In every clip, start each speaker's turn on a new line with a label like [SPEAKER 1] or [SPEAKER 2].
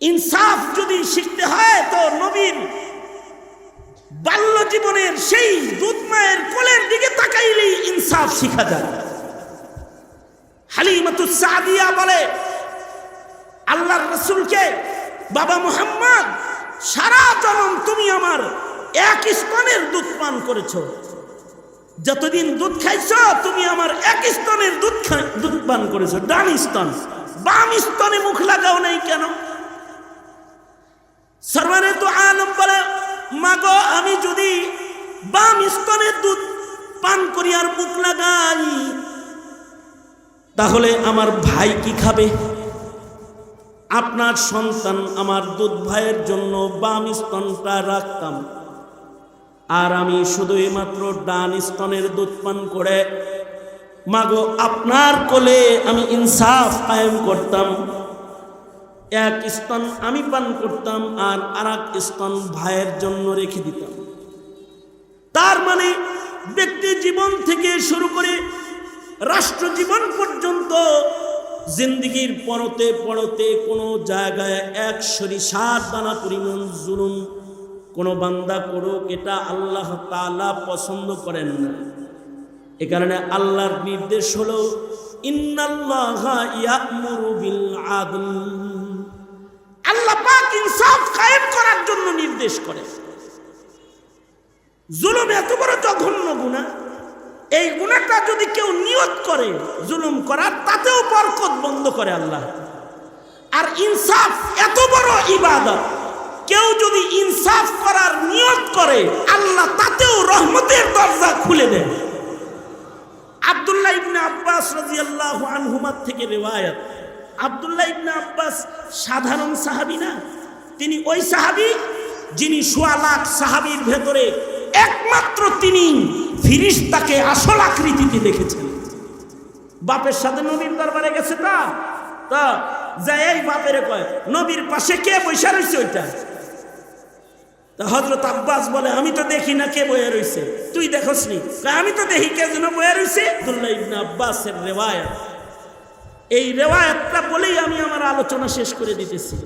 [SPEAKER 1] ইনসাফ যদি শিখতে হয়, তো নবীর বাল্য জীবনের সেই দুধ মায়ের কোলের দিকে তাকাইলেই ইনসাফ শিখা যায়। হালিমাতুস সাদিয়া বলে, আল্লাহর রসুলকে, বাবা মুহাম্মদ, সারা জনম তুমি আমার এক স্তনের দুধ পান করেছ। যতদিন দুধ খাইছো, তুমি আমার এক স্তনের দুধ দুধ পান করেছ। ডান স্তন, বাম স্তনে মুখ লাগাও নাই কেন? সর্বানে তো আলম বলে, মাগো, আমি যদি বাম স্তনের দুধ পান করি আর মুখ লাগাই, তাহলে আমার ভাই কি খাবে? আপনার সন্তান আমার দুধ ভাইয়ের জন্য বাম স্তনটা রাখতাম। আর আমি শুধু মাত্র ডান স্তনের দুধ পান করে, মাগো, আপনার কোলে আমি ইনসাফ কায়েম করতাম। এক স্তন আমি পান করতাম আর আর এক স্তন ভাইয়ের জন্য রেখে দিতাম। তার মানে ব্যক্তি জীবন থেকে শুরু করে রাষ্ট্র জীবন পর্যন্ত জিন্দিগির পরতে পরতে কোনো জায়গায় এক সরিষার দানা পরিমাণ জুলুম কোনো বান্দা করুক, এটা আল্লাহ তালা পছন্দ করেন না। এ কারণে আল্লাহর নির্দেশ হল, ইন্নাল্লাহা ইয়া'মুরু বিল আদল। আল্লাহ পাক ইনসাফ কায়েম করার জন্য নির্দেশ করে। জুলুম এত বড় জঘন্য গুণা। এই গুণাটা যদি কেউ নিয়ত করে জুলুম করার, তাতেও বরকত বন্ধ করে আল্লাহ। আর ইনসাফ এত বড় ইবাদত। কেউ যদি ইনসাফ করার নিয়ত করে, আল্লাহ তাতেও রহমতের দরজা খুলে দেয়। আব্দুল্লাহ ইবনে আব্বাস রাদিয়াল্লাহু আনহুমার থেকে রেওয়ায়াত। আব্দুল্লাহ ইবনে আব্বাস সাধারণ সাহাবী না? তিনি ওই সাহাবী যিনি সোয়া লাখ সাহাবীর ভেতরে একমাত্র তিনি ফিরিস্তাকে আসল আকৃতিতে দেখেছেন। বাপের সাথে নবীর দরবারে গেছে তা? তা যাই এই বাপেরে কয়, নবীর পাশে কে বৈশা রয়েছে ওইটা? তা হজরত আব্বাস বলে, আমি তো দেখি না কে বয়ে রইছে। তুই দেখোস নি আমি তো দেখি কে যেন বয়ে রইছে। আব্দুল্লাহ ইবনে আব্বাসের রেওয়ায়াত। এই রেওয়ায়াতটা বলেই আমি আমার আলোচনা শেষ করে দিতেছি।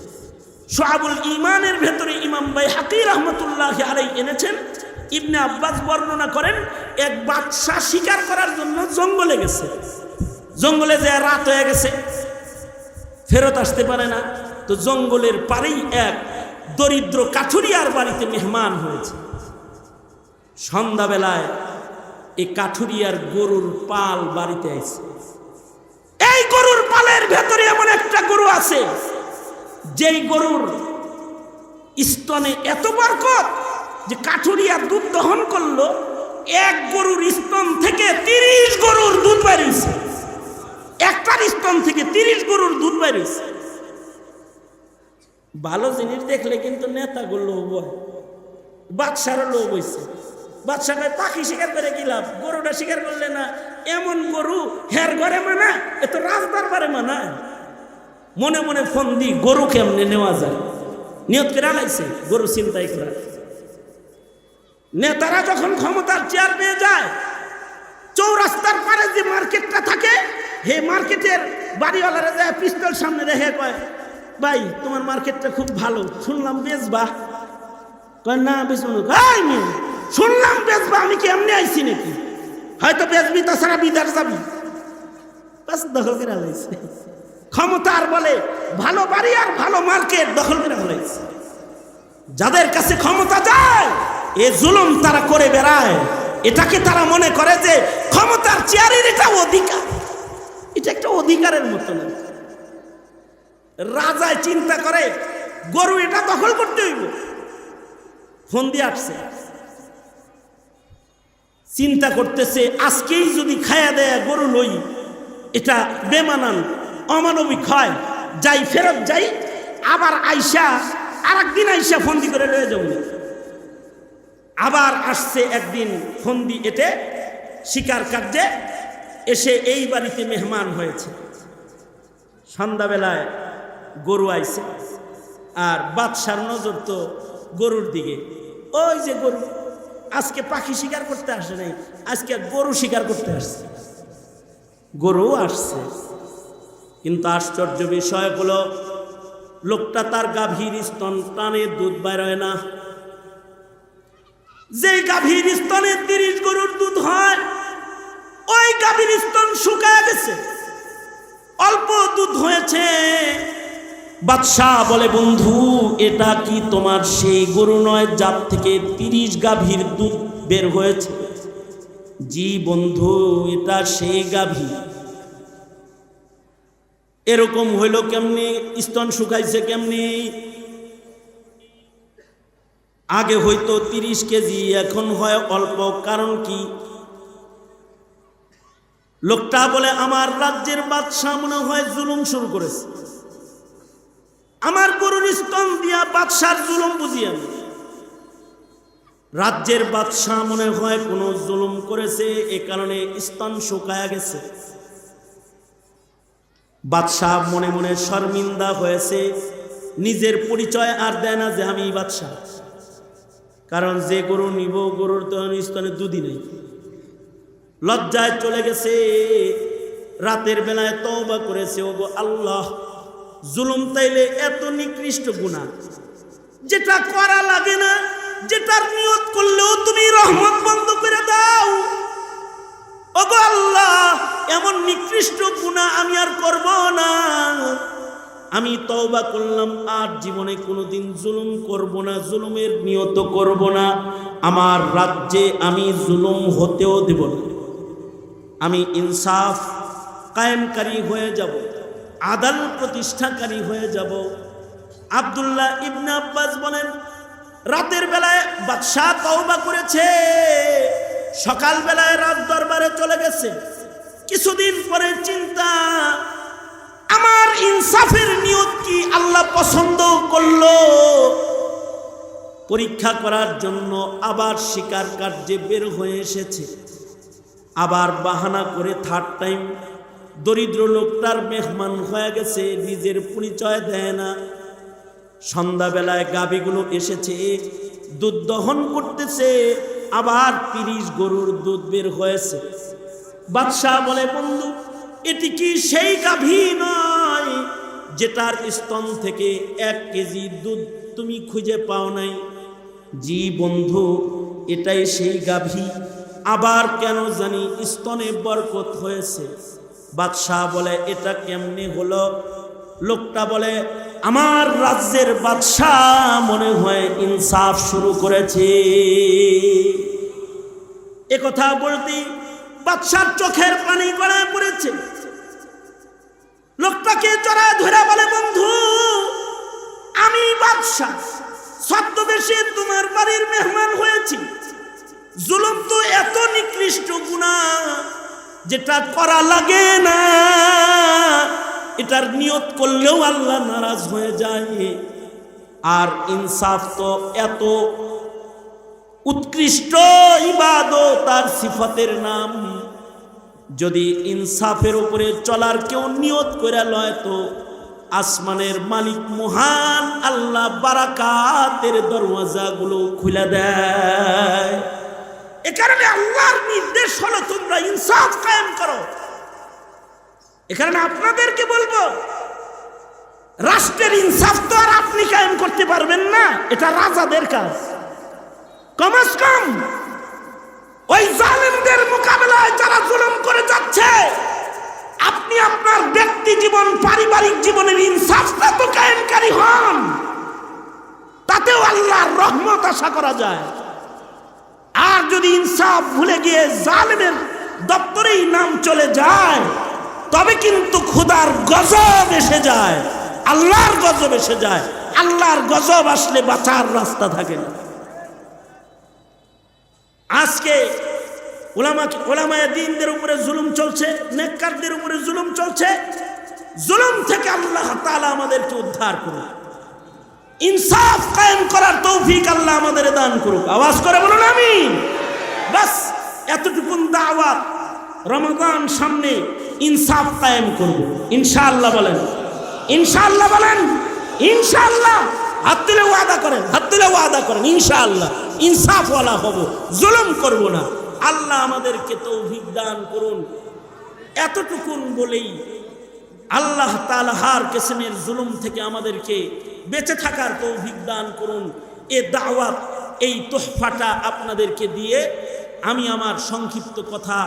[SPEAKER 1] সোহাবুল ইমানের ভেতরে ইমাম ভাই হাকির রহমতুল্লাহ আলাই এনেছেন, ইবনে আব্বাস বর্ণনা করেন, এক বাদশাহ শিকার করার জন্য জঙ্গলে গেছে। জঙ্গলে যে রাত হয়ে গেছে, ফেরত আসতে পারে না। তো জঙ্গলের পারেই এক দরিদ্র কাঠুরিয়ার বাড়িতে মেহমান হয়েছে। সন্ধ্যাবেলায় এই কাঠুরিয়ার গরুর পাল বাড়িতে আইছে। গরুর পালের ভেতরে এমন একটা গরু আছে, যেই গরুর স্তনে এত বরকত যে কাঠুরিয়া দুধ দহন করল, এক গরুর স্তন থেকে তিরিশ গরুর দুধ বেরিয়েছে। একটার স্তন থেকে তিরিশ গরুর দুধ বেরিয়েছে। ভালো জিনিস দেখলে কিন্তু নেতাগুলো লোভ হয়, বাদশারও লোভ হয়েছে বাদশাকে পাখি শিকার করে লাভ? গরুটা শিকার করলে না, এমন গরু হের ঘরে মানা এত তো রাজদরবারে মানা। মনে মনে ফোন দি গরু কেমনে নেওয়া যায়? নিয়ত করে আলাইছে, গরু চিন্তাই করা। নেতারা যখন ক্ষমতার চেয়ার পেয়ে যায়, চৌরাস্তার পারে যে মার্কেটটা থাকে, হে মার্কেটের বাড়িওয়ালারা যায়, পিস্তল সামনে রেখে কয়, ভাই, তোমার মার্কেটটা খুব ভালো, শুনলাম বেচবা। কয়, না, বেচবো না। শুনলাম বেচবা, আমি কি এমনি আইছি নাকি? হয়তো বেচবি, তাছাড়া বিদার যাবি। বাস দখল করে লাইছে ক্ষমতার বলে, ভালো বাড়ি আর ভালো মার্কেট দখল করে ফেলাইছে যাদের কাছে ক্ষমতা যায়, এ জুলুম তারা করে বেড়ায়। এটাকে তারা মনে করে যে ক্ষমতার চেয়ারের এটা অধিকার। এটা একটা অধিকারের মতো না। রাজায় চিন্তা করে, গরু এটা দখল করতে হইব। ফোন দিয়ে আসছে। চিন্তা করতেছে, আজকেই যদি খায়া দেয়া গরু লই, এটা বেমানান, অমানবিক হয়, যাই ফেরত যাই, আবার আইসা আর একদিন আইসা ফন্দি করে রয়ে যাব। আবার আসছে একদিন ফন্দি এটে শিকার কার্যে এসে এই বাড়িতে মেহমান হয়েছে। সন্ধ্যাবেলায় গরু আইছে, আর বাদশার নজর তো গরুর দিকে। ওই যে গরু। আজকে পাখি শিকার করতে আসে নাই, আজকে গরু শিকার করতে আসছে গরু আসছে। কিন্তু আশ্চর্য বিষয় হলো, লোকটা তার গাভীর স্তন টানে, দুধ বেরোয় না। যে গাভীর স্তনে তিরিশ গরুর দুধ হয়, ওই গাভীর স্তন শুকায় গেছে। অল্প দুধ হয়েছে বাদশাহ বলে, বন্ধু, এটা কি তোমার সেই গরু নয় যার থেকে তিরিশ গাভীর দুধ বের হয়েছে? জি বন্ধু, এটা সেই গাভী। এরকম হইল কেমনি? স্তন শুকাইছে কেমনি? আগে হয়তো তিরিশ কেজি, এখন হয় অল্প, কারণ কি? লোকটা বলে, আমার রাজ্যের বাদশাহ মনে হয় জুলুম শুরু করেছে। আমার গরুর স্তন দিয়া বাদশার জুলুম বুঝি আমি রাজ্যের বাদশাহ মনে হয় কোনো জুলুম করেছে, এ কারণে স্তন শুকায়া গেছে। বাদশাহ মনে মনে শর্মিন্দা হয়েছে, নিজের পরিচয় আর দেয় না যে আমি বাদশাহ। কারণ যে গরু নিব, গরুর তো স্তনে দুদিন নেই। লজ্জায় চলে গেছে, রাতের বেলায় তওবা করেছে ও গো আল্লাহ। জুলুম তাইলে এত নিকৃষ্ট গুণা যেটা করা লাগে না, যেটার নিয়ত করলেও তুমি রহমত বন্ধ করে দাও। আল্লাহ, এমন নিকৃষ্ট গুণা আমি আর করব না। আমি তওবা করলাম, আর জীবনে কোনোদিন জুলুম করব না, জুলুমের নিয়ত করব না। আমার রাজ্যে আমি জুলুম হতেও দেব না। আমি ইনসাফ কায়েমকারী হয়ে যাব। আদাল প্রতিষ্ঠাকারী হয়ে যাব। আবদুল্লাহ ইবনে আব্বাস বলেন, রাতের বেলায় বাদশাহ তওবা করেছে সকাল বেলায় রাত দরবারে চলে গেছে। কিছুদিন পরে চিন্তা, আমার ইনসাফের নিয়ত কি আল্লাহ পছন্দ করল? পরীক্ষা করার জন্য আবার শিকার কার্যে বের হয়ে এসেছে। আবার বাহানা করে থার্ড টাইম দরিদ্র লোকটার মেহমান হয়ে গেছে, নিজের পরিচয় দেয় না। সন্ধ্যাবেলায় গাভীগুলো এসেছে, দুধ দহন করতেছে, আবার তিরিশ গরুর দুধ বের হয়েছে। বাদশাহ বলে, বন্ধু, এটি কি সেই গাভী নয় যেটার স্তন থেকে এক কেজি দুধ তুমি খুঁজে পাও নাই? জি বন্ধু, এটাই সেই গাভী। আবার কেন জানি স্তনে বরকত হয়েছে। বাদশাহ বলে, এটা কেমনি হলো? লোকটা বলে, আমার রাজ্যের বাদশাহ মনে হয় ইনসাফ শুরু করেছে। এ কথা বলতেই বাদশার চোখের পানি গড়ায় পড়েছে। লোকটাকে চড়ায় ধরে বলে, বন্ধু, আমি বাদশাহ, ছদ্মবেশে তোমার বাড়ির মেহমান হয়েছি। জুলুম তো এত নিকৃষ্ট গুণা যেটা করা লাগে না, এটার নিয়ত করলেও আল্লাহ নারাজ হয়ে যায়। আর ইনসাফ তো এত উৎকৃষ্ট ইবাদত তার সিফতের নাম। যদি ইনসাফের উপরে চলার কেউ নিয়ত করে লয় তো আসমানের মালিক মহান আল্লাহ বারাকাতের দরওয়াজাগুলো খুলে দেয়। এ কারণে আল্লাহর নির্দেশ হলো তোমরা ইনসাফ কায়েম করো। এ কারণে আপনাদেরকে বলব, রাষ্ট্রের ইনসাফ তো আর আপনি কায়েম করতে পারবেন না, এটা রাজাদের কাজ। কমাস কম ওই জালেমদের মোকাবেলায় যারা জুলুম করে যাচ্ছে, আপনি আপনার ব্যক্তি জীবন, পারিবারিক জীবনের ইনসাফটা তো কায়েমকারী হন। তাতেও আল্লাহর রহমত আশা করা যায়। আর যদি ইনসাফ ভুলে গিয়ে জালেমের দপ্তরেই নাম চলে যায়, তবে কিন্তু খুদার গজব এসে যায়, আল্লাহর গজব এসে যায়। আল্লাহর গজব আসলে বাঁচার রাস্তা থাকে না। আজকে ওলামা ওলামায় দিনদের উপরে জুলুম চলছে, নেককারদের উপরে জুলুম চলছে। জুলুম থেকে আল্লাহ তাআলা আমাদেরকে উদ্ধার করুন ইনসাফ কায়েম করার তৌফিক আল্লাহ আমাদের দান করুক। আওয়াজ করে বলুন আমি বাস, এতটুকুন দাওয়াত রমাদান সামনে ইনসাফ কায়েম করব। ইনশাআল্লাহ বলেন। ইনশাআল্লাহ বলেন। ইনশাআল্লাহ। হাত তুলে ওয়াদা করেন, হাত তুলে ওয়াদা করেন, ইনশাআল্লাহ। ইনসাফওয়ালা হব, জুলুম করব না। আল্লাহ আমাদেরকে তৌফিক দান করুন। এতটুকুন বলেই আল্লাহ তালাহার কেসেমের জুলুম থেকে আমাদেরকে বেঁচে থাকার তৌফিক দান করুন এ দাওয়াত এই তোহফাটা আপনাদেরকে দিয়ে আমি আমার সংক্ষিপ্ত কথা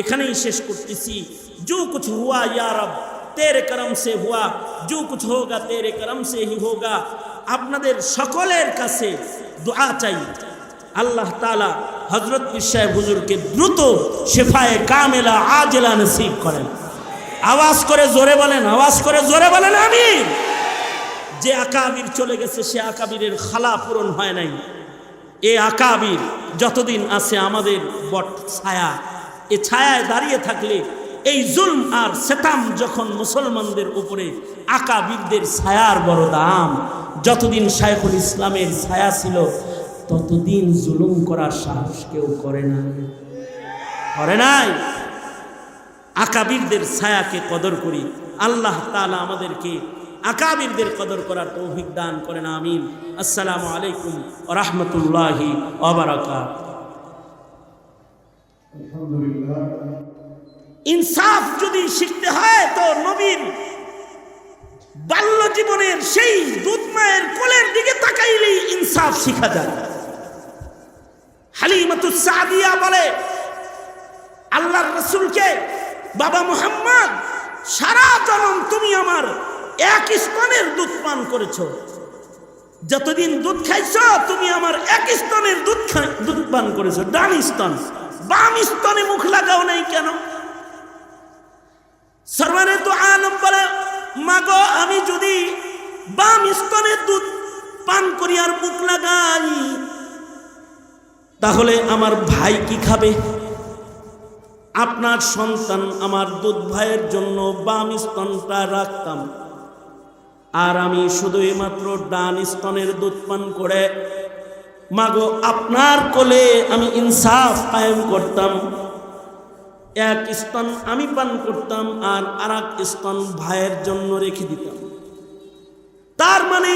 [SPEAKER 1] এখানেই শেষ করতেছি जो कुछ हुआ या रब तेरे करम से हुआ जो कुछ होगा तेरे करम से ही होगा আপনাদের সকলের কাছে দোয়া চাই আল্লাহ তালা হজরত সাহেব হুজুরকে দ্রুত শেফায়ে কামেলা আজেলা নসিব করেন আওয়াজ করে জোরে বলেন আওয়াজ করে জোরে বলেন আমি যে আকাবির চলে গেছে, সে আকাবিরের খালা পূরণ হয় নাই। এ আকাবির যতদিন আছে আমাদের বট ছায়া, এ ছায়ায় দাঁড়িয়ে থাকলে এই জুলম আর সেতাম যখন মুসলমানদের উপরে আকাবিরদের ছায়ার বড় দাম, যতদিন শাইখুল ইসলামের ছায়া ছিল, ততদিন জুলুম করার সাহস কেউ করে না। করে নাই? আকাবিরদের ছায়াকে কদর করি। আল্লাহ তালা আমাদেরকে আকাবিরদের কদর করার তৌফিক দান করেন, আমিন। আসসালামু আলাইকুম রহমতুল্লাহি অবরাকাত ইনসাফ যদি শিখতে হয় তো নবীন বাল্য জীবনের সেই দুধ মায়ের কোলের দিকে তাকাইলেই ইনসাফ শিখা যায়। হালিমাতুস সাদিয়া বলে, আল্লাহর রসুলকে, বাবা মোহাম্মদ, সারা জনম তুমি আমার এক স্তনের দুধ পান করেছ। যতদিন দুধ খাইছ, তুমি আমার এক স্তনের দুধ দুধ পান করেছ। ডান স্তন বাম স্তনে মুখ লাগাও নাই কেন? সর্বানে তো আলম বলে, মাগো, আমি যদি বাম স্তনের দুধ পান করি আর মুখ লাগাই, তাহলে আমার ভাই কি খাবে? আপনার সন্তান আমার দুধ ভাইয়ের জন্য বাম স্তনটা রাখতাম। আর আমি শুধুই মাত্র ডান স্তনের দুধ পান করে, মাগো আপনার কোলে আমি ইনসাফ কায়েম করতাম। এক স্তন আমি পান করতাম আর আর এক স্তন ভাইয়ের জন্য রেখে দিতাম। তার মানে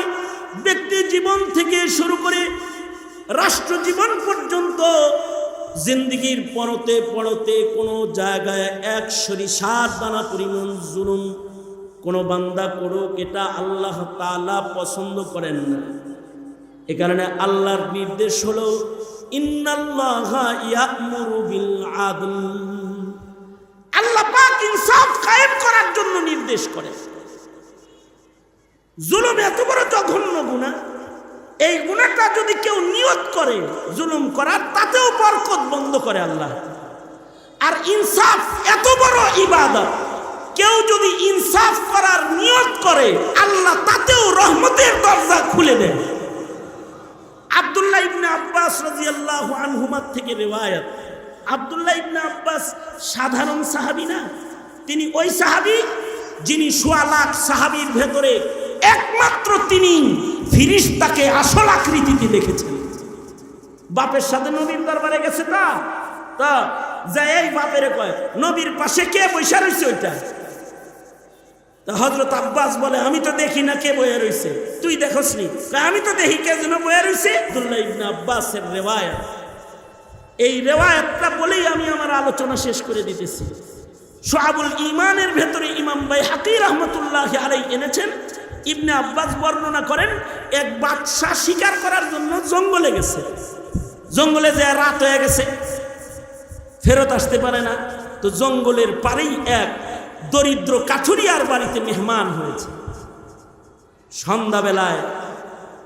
[SPEAKER 1] ব্যক্তি জীবন থেকে শুরু করে রাষ্ট্র জীবন পর্যন্ত জিন্দগির পরতে পরতে কোনো জায়গায় এক সরিষার দানা পরিমাণ জুলুম কোনো বান্দা করুক, এটা আল্লাহ তালা পছন্দ করেন না। এ কারণে আল্লাহর নির্দেশ হলো আল্লাহ ইনসাফ কায়েম করার জন্য নির্দেশ করে এত বড় জঘন্য এই যদি কেউ নিয়ত করে করার, তাতেও বরকত বন্ধ করে আল্লাহ। আর ইনসাফ এত বড় ইবাদত। কেউ যদি ইনসাফ করার নিয়ত করে, আল্লাহ তাতেও রহমতের দরজা খুলে দেয়। আব্দুল্লাহ ইবনে আব্বাস রাদিয়াল্লাহু আনহুমার থেকে রেওয়ায়াত। আব্দুল্লাহ ইবনে আব্বাস সাধারণ সাহাবী না? তিনি ওই সাহাবী যিনি সোয়া লাখ সাহাবীর ভেতরে একমাত্র তিনি ফিরিস্তাকে আসল আকৃতিতে দেখেছেন। বাপের সাথে নবীর দরবারে গেছে তা? তা, যাই, এই বাপের কয়, নবীর পাশে কে বৈশা রয়েছে ওইটা? হজরত আব্বাস বলে, আমি তো দেখি না কে বয়ে রয়েছে তুই দেখোস নি আমি তো দেখি কে যেন বয়ে রয়েছে আব্দুল্লাহ ইবনে আব্বাসের রেওয়ায়াত। এই রেওয়ায়াতটা বলেই আমি আমার আলোচনা শেষ করে দিতেছি। সোহাবুল ইমানের ভেতরে ইমাম ভাই হাকি রহমতুল্লাহ আলাই এনেছেন। ইবনে আব্বাস বর্ণনা করেন, এক বাদশাহ শিকার করার জন্য জঙ্গলে গেছে। জঙ্গলে যে রাত হয়ে গেছে। ফেরত আসতে পারে না। তো জঙ্গলের পারেই এক দরিদ্র কাঠুরিয়ার বাড়িতে মেহমান হয়েছে। সন্ধ্যাবেলায়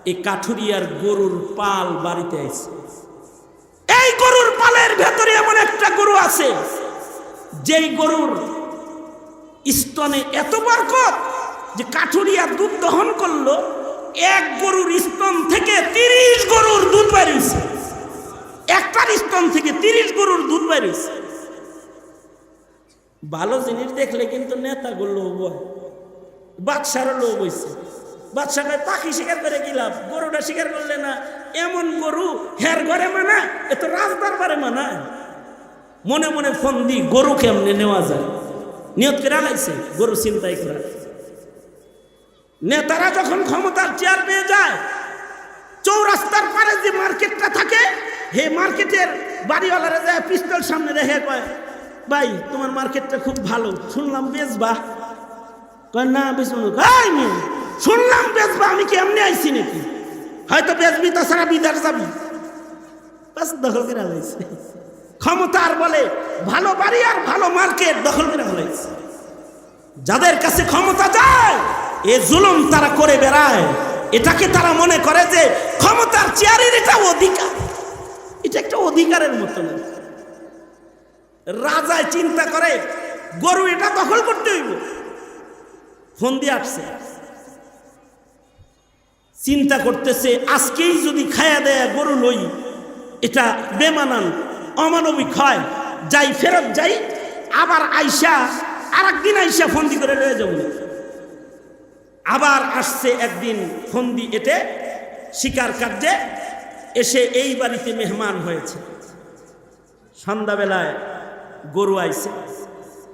[SPEAKER 1] এই কাঠুরিয়ার গরুর পাল বাড়িতে আছে এই গরুর পালের ভেতরে এমন একটা গরু আছে, যেই গরুর স্তনে এত বরকত যে কাঠুরিয়া দুধ দহন করল, এক গরুর স্তন থেকে তিরিশ গরুর দুধ বেরিয়েছে। একটার স্তন থেকে তিরিশ গরুর দুধ বেরিয়েছে। ভালো জিনিস দেখলে কিন্তু নেতাগুলো লোভ হয়। বাদশারও লোভ হয়েছে বাদশাকে পাখি শিকার করে গেলাম গরুটা শিকার করলে না এমন গরু হের ঘরে মানা? এ তো রাজদরবারে মানায়। মনে মনে ফোন দি গরু কেমনে নেওয়া যায়? নিয়ত করে আলাইছে গরু চিন্তাই করা। নেতারা যখন ক্ষমতার চেয়ার পেয়ে যায়, চৌরাস্তার পারে যে মার্কেটটা থাকে, হে মার্কেটের বাড়িওয়ালারা যায়, পিস্তল সামনে রেখে কয় ভাই তোমার মার্কেটটা খুব ভালো। শুনলাম বেচবা। কয় না বেচবো মেয়ে, শুনলাম বেচবা আমি কি এমনি আইছি নাকি? হয়তো বেচবি তাছাড়া বিদার যাবি। বাস দখল করে হয়েছে ক্ষমতার বলে ভালো বাড়ি আর ভালো মার্কেট দখল করে হয়েছে যাদের কাছে ক্ষমতা যায় এ জুলুম তারা করে বেড়ায়। এটাকে তারা মনে করে যে ক্ষমতার চেয়ারের এটা অধিকার। এটা একটা অধিকারের মতো না। রাজায় চিন্তা করে, গরু এটা দখল করতে হইব। ফোন দিয়ে আসছে। চিন্তা করতেছে, আজকেই যদি খায়া দেয় গরু লই, এটা বেমানান, অমানবিক হয়, যাই ফেরত যাই, আবার আইসা আর একদিন আইসা ফন্দি করে লয়ে যাব। আবার আসছে একদিন ফন্দি এটে শিকার কার্যে, এসে এই বাড়িতে মেহমান হয়েছে। সন্ধ্যাবেলায় গরু আইছে।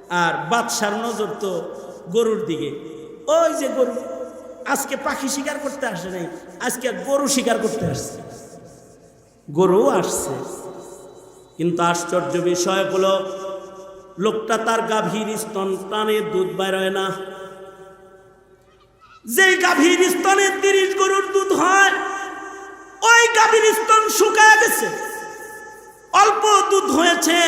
[SPEAKER 1] আর বাদশার নজর তো গরুর দিকে। ওই যে গরু, আজকে পাখি শিকার করতে আসে নাই, আজকে গরু শিকার করতে আসছে। গরু আসছে। কিন্তু আশ্চর্য বিষয় হলো, লোকটা তার গাভীর স্তন টানে, দুধ বেরোয় না। যে গাভীর স্তনে তিরিশ গরুর দুধ হয়, ওই গাভীর স্তন শুকায় গেছে। অল্প দুধ হয়েছে।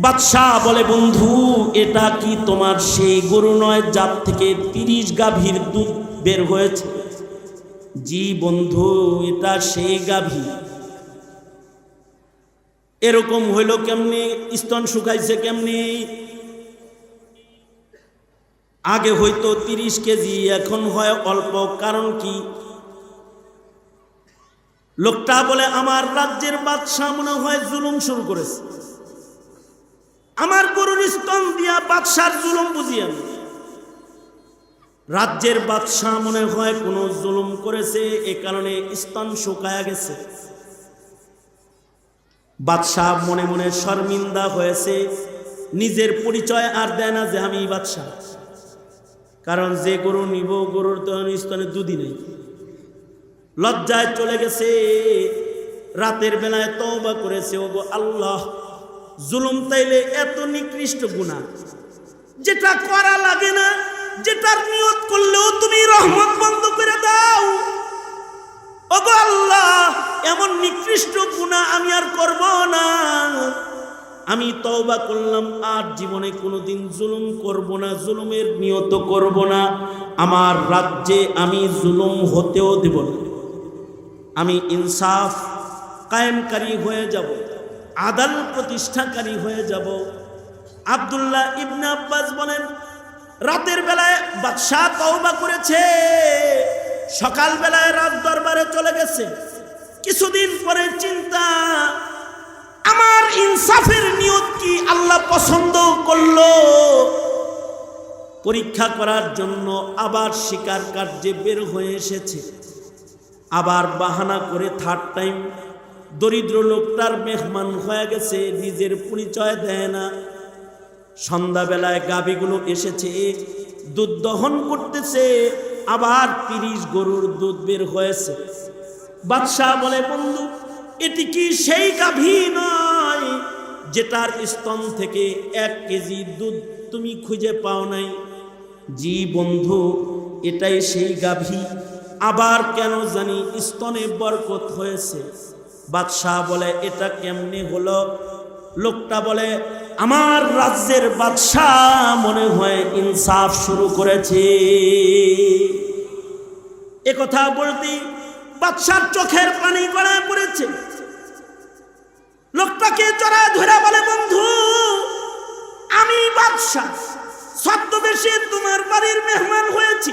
[SPEAKER 1] বাদশাহ বলে, বন্ধু, এটা কি তোমার সেই গরু নয় যার থেকে তিরিশ গাভীর দুধ বের হয়েছে? জি বন্ধু, এটা সেই গাভী। এরকম হইল কেমনি? স্তন শুকাইছে কেমনি? আগে হয়তো তিরিশ কেজি, এখন হয় অল্প, কারণ কি? লোকটা বলে, আমার রাজ্যের বাদশাহ মনে হয় জুলুম শুরু করেছে। আমার গরুর স্তন দিয়া বাদশার জুলুম বুঝি আমি। রাজ্যের বাদশাহ মনে হয় কোনো জুলুম করেছে, এ কারণে স্তন শুকায়া গেছে। বাদশাহ মনে মনে শর্মিন্দা হয়েছে, নিজের পরিচয় আর দেয় না যে আমি বাদশাহ। কারণ যে গরু নিব, গরুর তো স্তনে দুদিন নেই। লজ্জায় চলে গেছে, রাতের বেলায় তওবা করেছে ও গো আল্লাহ। জুলুম তাইলে এত নিকৃষ্ট গুণা যেটা করা লাগে না, যেটার নিয়ত করলেও তুমি রহমত বন্ধ করে দাও। আল্লাহ, এমন নিকৃষ্ট গুণা আমি আর করব না। আমি তওবা করলাম, আর জীবনে কোনোদিন জুলুম করব না, জুলুমের নিয়ত করব না। আমার রাজ্যে আমি জুলুম হতেও দেব না। আমি ইনসাফ কায়েমকারী হয়ে যাব। আদাল প্রতিষ্ঠাকারী হয়ে যাব। আব্দুল্লাহ ইবনে আব্বাস বলেন, রাতের বেলায় বাদশাহ তওবা করেছে, সকাল বেলায় রাত দরবারে চলে গেছে। কিছুদিন পরে চিন্তা, আমার ইনসাফের নিয়ত কি আল্লাহ পছন্দ করল? পরীক্ষা করার জন্য আবার শিকার কার্যে বের হয়ে এসেছে। আবার বাহানা করে থার্ড টাইম দরিদ্র লোকটার মেহমান হয়ে গেছে, নিজের পরিচয় দেয় না। সন্ধ্যাবেলায় গাভীগুলো এসেছে, দুধ দহন করতেছে, আবার তিরিশ গরুর দুধ বের হয়েছে। বাদশাহ বলে, বন্ধু, এটি কি সেই গাভী নয় যেটার স্তন থেকে এক কেজি দুধ তুমি খুঁজে পাও নাই? জি বন্ধু, এটাই সেই গাভী। আবার কেন জানি স্তনে বরকত হয়েছে। বাদশাহ বলে, এটা কেমনি হলো? লোকটা বলে, আমার রাজ্যের বাদশাহ মনে হয় ইনসাফ শুরু করেছে। কথা বলতেই বাদশার চোখের পানি গড়ায় পড়েছে। লোকটাকে চড়া ধরে বলে, বন্ধু, আমি বাদশাহ, ছদ্মবেশে তোমার বাড়ির মেহমান হয়েছি।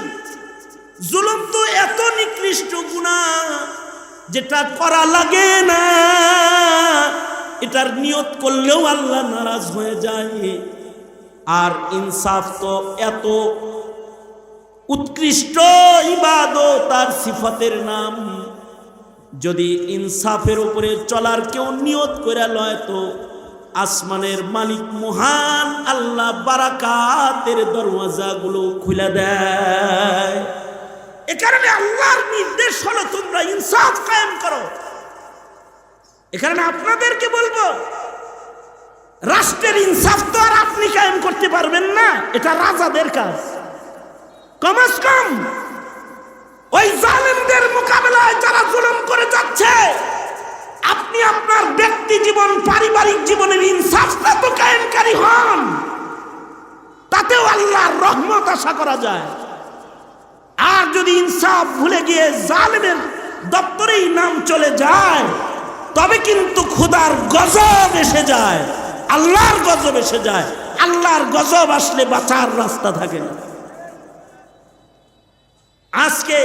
[SPEAKER 1] জুলুম তো এত নিকৃষ্ট গুণা যেটা করা লাগে না, এটার নিয়ত করলেও আল্লাহ নারাজ হয়ে যায়। আর ইনসাফ তো এত উৎকৃষ্ট ইবাদত তার সিফতের নাম। যদি ইনসাফের উপরে চলার কেউ নিয়ত করে লয় তো আসমানের মালিক মহান আল্লাহ বারাকাতের দরওয়াজাগুলো খুলে দেয়। এ কারণে আল্লাহর নির্দেশ হলো তোমরা ইনসাফ কায়েম করো। এ কারণে আপনাদেরকে বলব, রাষ্ট্রের ইনসাফ তো আর আপনি কায়েম করতে পারবেন না, এটা রাজাদের কাজ। কমাস কম ওই জালিমদের মোকাবেলায় যারা জুলুম করে যাচ্ছে, আপনি আপনার ব্যক্তি জীবন, পারিবারিক জীবনের ইনসাফটা তো কায়েমকারী হন। তাতেও আল্লাহর রহমত আশা করা যায়। আর যদি ইনসাফ ভুলে গিয়ে জালিমের দপ্তরেই নাম চলে যায়, তবে কিন্তু খুদার গজব এসে যায়, আল্লাহর গজব এসে যায়। আল্লাহর গজব আসলে বাঁচার রাস্তা থাকে না। আজকে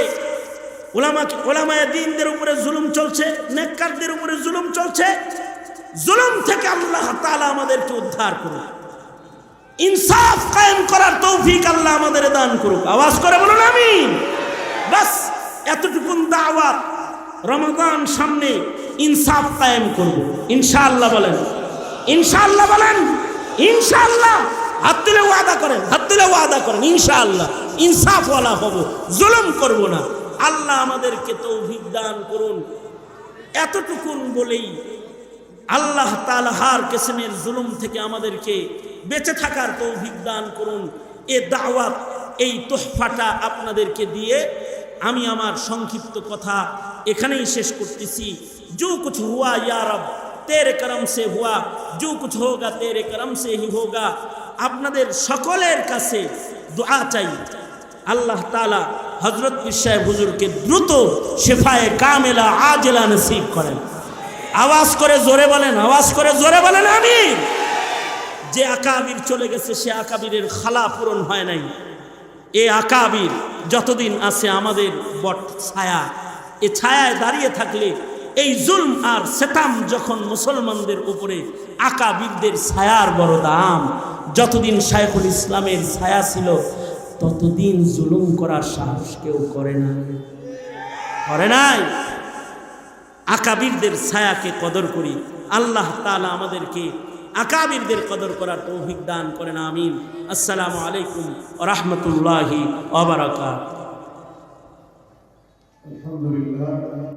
[SPEAKER 1] ওলামা, ওলামায় দিনদের উপরে জুলুম চলছে, নেককারদের উপরে জুলুম চলছে। জুলুম থেকে আল্লাহ তাআলা আমাদেরকে উদ্ধার করুন। ইনসাফ কায়েম করার তৌফিক আল্লাহ আমাদের দান করুক। আওয়াজ করে বলুন আমি বাস এতটুকুন দাওয়াত রমাদান সামনে ইনসাফ কায়েম করব। ইনশাআল্লাহ বলেন। ইনশাআল্লাহ বলেন। ইনশাআল্লাহ। হাত তুলে ওয়াদা করেন, হাত তুলে ওয়াদা করেন, ইনশাআল্লাহ। ইনসাফওয়ালা হব, জুলুম করব না। আল্লাহ আমাদেরকে তৌফিক দান করুন। এতটুকুন বলেই আল্লাহ তাআলা হার কেসেমের জুলুম থেকে আমাদেরকে বেঁচে থাকার তৌফিক দান করুন এ দাওয়াত এই তোহফাটা আপনাদেরকে দিয়ে আমি আমার সংক্ষিপ্ত কথা এখানেই শেষ করতেছি जो कुछ हुआ या रब तेरे करम से हुआ जो कुछ होगा तेरे करम से ही होगा আপনাদের সকলের কাছে দোয়া চাই আল্লাহ তাআলা হজরত বিশ্বাহ হুজুরকে দ্রুত শেফায়ে কামেলা আজেলা নসিব করেন আওয়াজ করে জোরে বলেন আওয়াজ করে জোরে বলেন আমি যে আকাবির চলে গেছে, সে আকাবিরের খালা পূরণ হয় নাই। এ আকাবির যতদিন আছে আমাদের বট ছায়া, এ ছায়ায় দাঁড়িয়ে থাকলে এই জুলম আর সেতাম যখন মুসলমানদের উপরে আকাবিরদের ছায়ার বড় দাম, যতদিন শায়খুল ইসলামের ছায়া ছিল, ততদিন জুলুম করার সাহস কেউ করে না। করে নাই? আকাবিরদের ছায়াকে কদর করি, আল্লাহ তাআলা আমাদেরকে আকাবিরদের কদর করার তৌফিক দান করেন আমিন। আসসালামু আলাইকুম রহমতুল্লাহি
[SPEAKER 2] আবরাকাত